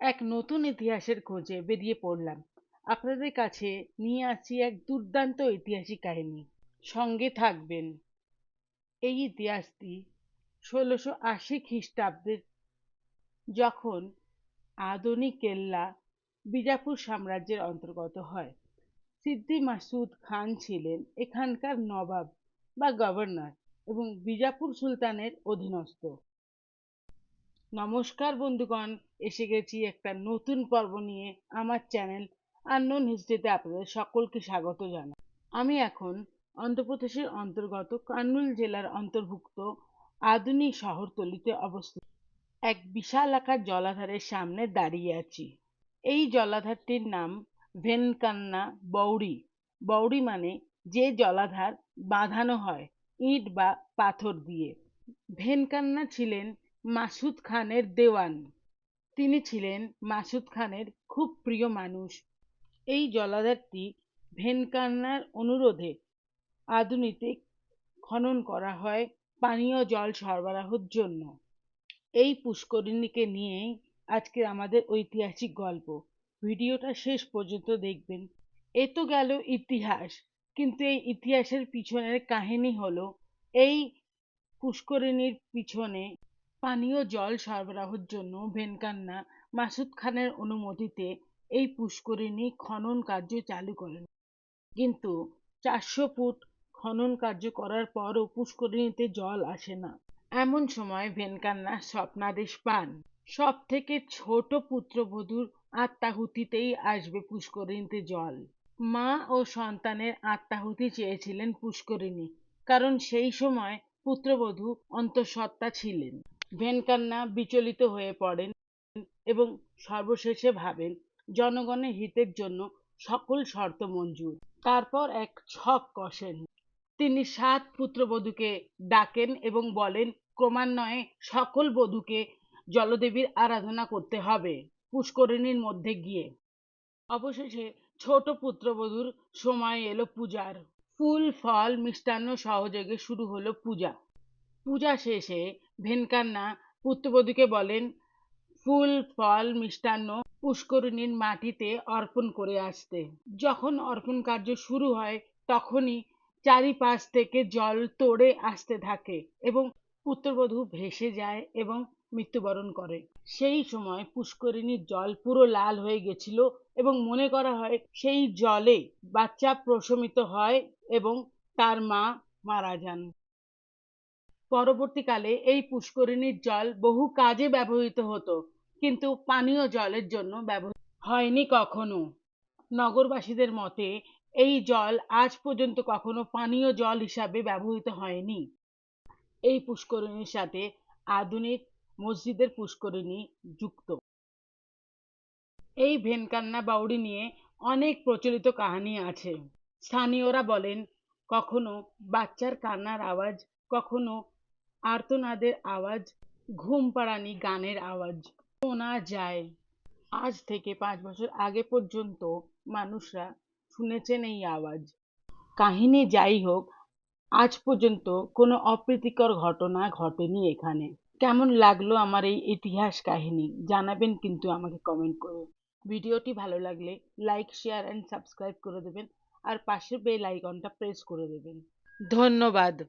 এক নতুন ইতিহাসের খোঁজে বেরিয়ে পড়লাম। আপনাদের কাছে নিয়ে আসছি এক দুর্দান্ত ঐতিহাসিক কাহিনী। সঙ্গে থাকবেন। এই ইতিহাসটি ষোলোশো আশি খ্রিস্টাব্দের যখন আধুনিক কেল্লা বিজাপুর সাম্রাজ্যের অন্তর্গত হয়, সিদ্দি মাসুদ খান ছিলেন এখানকার নবাব বা গভর্নর এবং বিজাপুর সুলতানের অধীনস্থ। নমস্কার বন্ধুগণ, এসে গেছি একটা নতুন পর্ব নিয়ে আমার চ্যানেল আননোন হিস্ট্রিতে আপনাদের সকলকে স্বাগত জানাই। আমি এখন অন্ধ্রপ্রদেশের অন্তর্গত কার্নুল জেলার অন্তর্ভুক্ত আধুনিক শহরতলিতে অবস্থিত এক বিশাল আকার জলাধারের সামনে দাঁড়িয়ে আছি। এই জলাধারটির নাম ভেনকান্না বৌড়ি বৌড়ি মানে যে জলাধার বাঁধানো হয় ইট বা পাথর দিয়ে। ভেনকান্না ছিলেন মাসুদ খানের দেওয়ান। তিনি ছিলেন মাসুদ খানের খুব প্রিয় মানুষ। এই জলাধারটি ভেনকান্নার অনুরোধে আধুনিক খনন করা হয় পানীয় জল সরবরাহের জন্য। এই পুষ্করিণীকে নিয়েই আজকে আমাদের ঐতিহাসিক গল্প। ভিডিওটা শেষ পর্যন্ত দেখবেন। এ তো গেল ইতিহাস, কিন্তু এই ইতিহাসের পিছনের কাহিনী হলো এই পুষ্করিণীর পিছনে পানীয় জল সরবরাহের জন্য ভেনকান্না মাসুদ খানের অনুমতিতে এই পুষ্করিণী খনন কার্য চালু করেন। কিন্তু চারশো ফুট খনন কার্য করার পরও পুষ্করিণীতে জল আসে না। এমন সময় ভেনকান্না স্বপ্নাদেশ পান। সব থেকে ছোট পুত্রবধূর আত্মাহুতিতেই আসবে পুষ্করিণীতে জল। মা ও সন্তানের আত্মাহুতি চেয়েছিলেন পুষ্করিণী, কারণ সেই সময় পুত্রবধূ অন্তঃসত্ত্বা ছিলেন। ভেনকান্না বিচলিত হয়ে পড়েন এবং সর্বশেষে ভাবেন, জনগণের হিতের জন্য সকল শর্ত মঞ্জুর। তারপর এক ছক কষেন। তিনি সাত পুত্রবধূকে ডাকেন এবং বলেন, ক্রমান্বয়ে সকল বধূকে জলদেবীর আরাধনা করতে হবে পুষ্করিণীর মধ্যে গিয়ে। অবশেষে ছোট পুত্রবধূর সময় এলো পূজার। ফুল, ফল, মিষ্টান্ন সহযোগে শুরু হলো পূজা। পূজা শেষে ভেনকান্না পুত্রবধূকে বলেন, ফুল, ফল, মিষ্টান্ন পুষ্করিণীর মাটিতে অর্পণ করে আসতে। যখন অর্পণ কার্য শুরু হয়, তখনই চারিপাশ থেকে জল তোড়ে আসতে থাকে এবং পুত্রবধূ ভেসে যায় এবং মৃত্যুবরণ করে। সেই সময় পুষ্করিণীর জল পুরো লাল হয়ে গেছিল এবং মনে করা হয় সেই জলে বাচ্চা প্রশমিত হয় এবং তার মা মারা যান। পরবর্তীকালে এই পুষ্করিণীর জল বহু কাজে ব্যবহৃত হতো, কিন্তু পানীয় জলের জন্য ব্যবহৃত হয়নি কখনো। নগরবাসীদের মতে, এই জল আজ পর্যন্ত কখনো পানীয় জল হিসাবে ব্যবহৃত হয়নি। এই পুষ্করিণীর সাথে আধুনিক মসজিদের পুষ্করিণী যুক্ত। এই ভেনকান্না বাউড়ি নিয়ে অনেক প্রচলিত কাহিনী আছে। স্থানীয়রা বলেন, কখনো বাচ্চার কান্নার আওয়াজ, কখনো আর্তনাদের আওয়াজ ঘুম পাড়ানি গানের আওয়াজ। শোনা যায়, আজ থেকে পাঁচ বছর আগে পর্যন্ত মানুষরা শুনেছেন এই আওয়াজ। কাহিনী যাই হোক, আজ পর্যন্ত কোনো অপ্রীতিকর ঘটনা ঘটেনি এখানে। কেমন লাগল আমার এই ইতিহাস কাহিনী, জানাবেন কিন্তু আমাকে কমেন্ট করে। ভিডিওটি ভালো লাগলে লাইক শেয়ার অ্যান্ড সাবস্ক্রাইব করে দেবেন, আর পাশের বেল আইকনটা প্রেস করে দেবেন। ধন্যবাদ।